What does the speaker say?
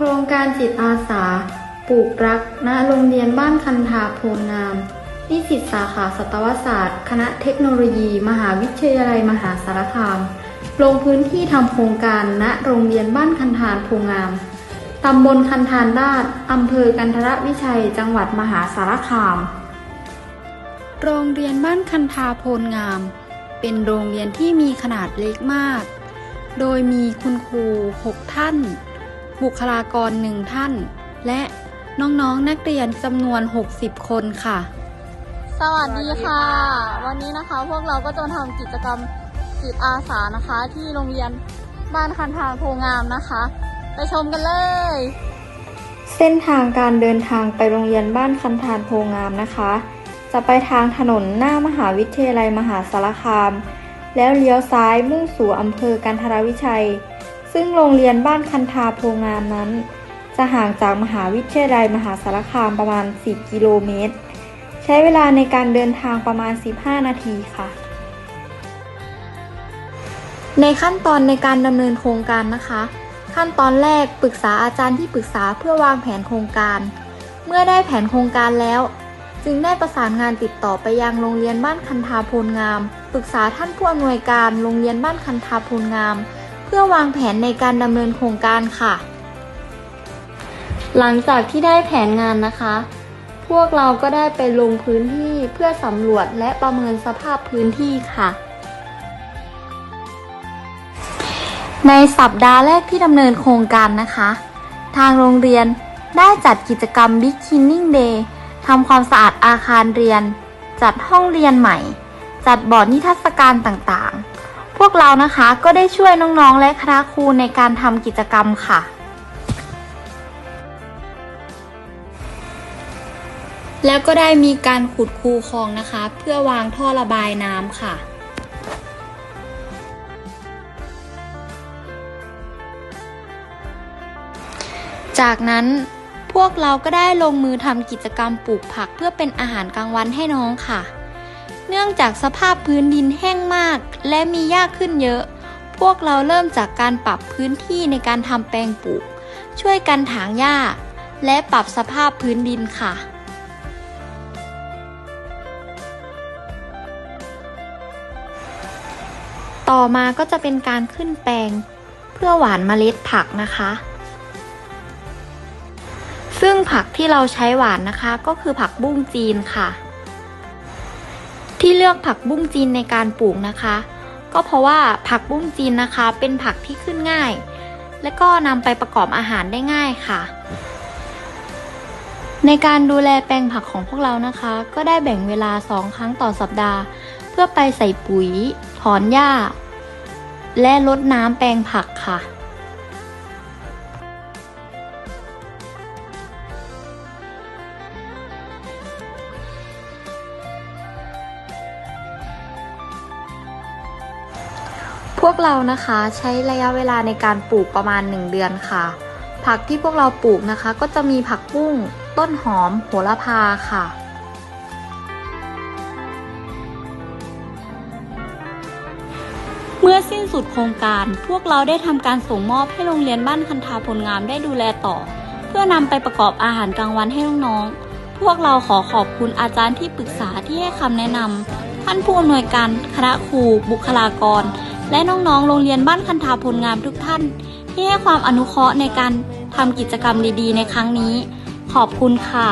โครงการจิตอาสา ปลูกรัก ณ โรงเรียนบ้านคันธาโพลงาม นิสิตสาขาสัตวศาสตร์ คณะเทคโนโลยี มหาวิทยาลัยมหาสารคาม ลงพื้นที่ทำโครงการ ณ โรงเรียนบ้านคันธานโพงาม ตำบลคันธานราชอำเภอกันทรวิชัย จังหวัดมหาสารคาม โรงเรียนบ้านคันธาโพลงาม เป็นโรงเรียนที่มีขนาดเล็กมาก โดยมีคุณครู 6 ท่าน บุคลากรหนึ่งท่าน และน้องๆนนักเรียนจำนวน 60 คนค่ะ สวัสดีค่ะ วันนี้นะคะพวกเราก็จะมาทำกิจกรรมจิตอาสานะคะ ที่โรงเรียนบ้านคันทางโพงามนะคะ ไปชมกันเลย เส้นทางการเดินทางไปโรงเรียนบ้านคันธานโพงามนะคะ จะไปทางถนนหน้ามหาวิทยาลัยมหาสารคาม แล้วเลี้ยวซ้ายมุ่งสู่อำเภอกันทรวิชัย ซึ่งโรงเรียนบ้านคันธาโพงามนั้น จะห่างจากมหาวิทยาลัยมหาสารคามประมาณ 10 กิโลเมตร ใช้เวลาในการเดินทางประมาณ 15 นาทีค่ะ ในขั้นตอนในการดำเนินโครงการนะคะ ขั้นตอนแรกปรึกษาอาจารย์ที่ปรึกษาเพื่อวางแผนโครงการ เมื่อได้แผนโครงการแล้วจึงได้ประสานงานติดต่อไปยังโรงเรียนบ้านคันธาโพลงาม ปรึกษาท่านผู้อำนวยการโรงเรียนบ้านคันธาโพลงาม พื่อวางแผนในการดำเนินโครงการค่ะ หลังจากที่ได้แผนงานนะคะ พวกเราก็ได้ไปลงพื้นที่เพื่อสำรวจและประเมินสภาพพื้นที่ค่ะ ในสัปดาห์แรกที่ดำเนินโครงการนะคะ ทางโรงเรียนได้จัดกิจกรรม Big Cleaning Day ทำความสะอาดอาคารเรียน จัดห้องเรียนใหม่ จัดบอร์ดนิทรรศการต่างๆ วกเรานะคะก็ได้ช่วยน้องๆ และคณะครูในการทำกิจกรรมค่ะ แล้วก็ได้มีการขุดคูคลองนะคะ เพื่อวางท่อระบายน้ำค่ะ จากนั้นพวกเราก็ได้ลงมือทำกิจกรรมปลูกผักเพื่อเป็นอาหารกลางวันให้น้องค่ะ เนื่องจากสภาพพื้นดินแห้งมาก และมีหญ้าขึ้นเยอะ พวกเราเริ่มจากการปรับพื้นที่ในการทำแปลงปลูก ช่วยกันถางหญ้า และปรับสภาพพื้นดินค่ะต่อมาก็จะเป็นการขึ้นแปลงเพื่อหวานเมล็ดผักนะคะ ซึ่งผักที่เราใช้หวานนะคะก็คือผักบุ้งจีนค่ะ ที่เลือกผักบุ้งจีนในการปลูกนะคะ ก็เพราะว่าผักบุ้งจีนนะคะ เป็นผักที่ขึ้นง่าย และก็นำไปประกอบอาหารได้ง่ายค่ะ ในการดูแลแปลงผักของพวกเรานะคะ ก็ได้แบ่งเวลาสองครั้งต่อสัปดาห์ เพื่อไปใส่ปุ๋ย ถอนหญ้า และรดน้ำแปลงผักค่ะ วกเรานะคะใช้ระยะเวลาในการปลูกประมาณ 1 เดือนค่ะ ผักที่พวกเราปลูกนะคะ ก็จะมีผักบุ้ง ต้นหอม โหระพาค่ะเมื่อสิ้นสุดโครงการ พวกเราได้ทำการส่งมอบให้โรงเรียนบ้านคันธาผลงามได้ดูแลต่อ เพื่อนำไปประกอบอาหารกลางวันให้น้องๆ พวกเราขอขอบคุณอาจารย์ที่ปรึกษาที่ให้คำแนะนำ ท่านผู้อำนวยการคณะครู บุคลากร และน้องๆ โรงเรียนบ้านคันธาผลงามทุกท่าน ที่ให้ความอนุเคราะห์ในการทำกิจกรรมดีๆ ในครั้งนี้ ขอบคุณค่ะ